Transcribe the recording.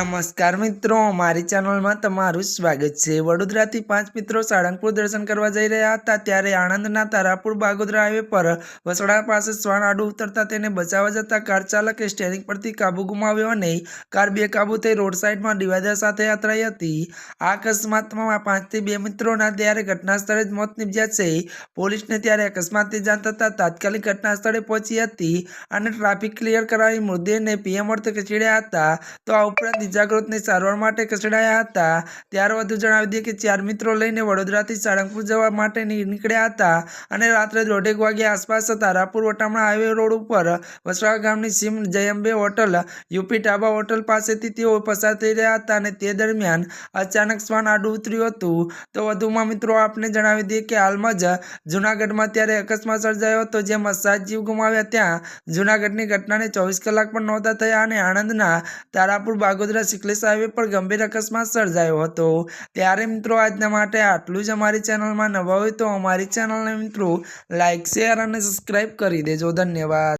નમસ્કાર મિત્રો, મારી ચેનલમાં તમારું સ્વાગત છે. વડોદરાથી પાંચ મિત્રો સાળંગપુર દર્શન કરવા જઈ રહ્યા હતા, ત્યારે આણંદના તારાપુર બાગોદરા હાઈવે પર વસડા પાસે શ્વાન આડું ઉતરતા તેને બચાવવા જતા કાર ચાલકે સ્ટેરિંગ પરથી કાબુ ગુમાવ્યો અને કાર બેકાબુ થઈ રોડ સાઈડમાં ડિવાઈડર સાથે અથડાઈ હતી. આ અકસ્માતમાં પાંચથી બે મિત્રોના ત્યારે ઘટના સ્થળે જ મોત નિપજ્યા છે. પોલીસને ત્યારે અકસ્માતની જાણ થતાં તાત્કાલિક ઘટના સ્થળે પહોંચી હતી અને ટ્રાફિક ક્લિયર કરાવી મૃતદેહને પીએમ અર્થે ખસેડ્યા હતા. તો આ ઉપરાંત ઇજાગ્રસ્તને સારવાર માટે ખસેડાયા હતા. ત્યાર વધુ જણાવી દઈએ કે ચાર મિત્રો લઈને વડોદરાથી સાળંગપુર જવા માટે નીકળ્યા હતા અને રાત્રે દોઢેક વાગ્યા આસપાસ તારાપુર વટામણા હાઈવે રોડ ઉપર વસરા ગામની સીમ Jayambe hotel, UP dhaba hotel પાસેથી તેઓ પસાર થઈ રહ્યા હતા અને તે દરમિયાન અચાનક શ્વાન આડું ઉતર્યું હતું. તો વધુમાં મિત્રો આપને જણાવી દઈએ કે હાલમાં જ જૂનાગઢમાં ત્યારે અકસ્માત સર્જાયો હતો જેમાં સાત જીવ ગુમાવ્યા ત્યાં. જૂનાગઢની ઘટનાને ચોવીસ કલાક પણ નહોતા થયા અને આણંદના તારાપુર બાગોદરા સિકલેસ હાઈવે પર ગંભીર અકસ્માત સર્જાયો હતો. ત્યારે મિત્રો આજના માટે આટલું જ અમારી ચેનલમાં નવા હોય તો અમારી ચેનલને મિત્રો લાઇક શેર અને સબસ્ક્રાઈબ કરી દેજો. ધન્યવાદ.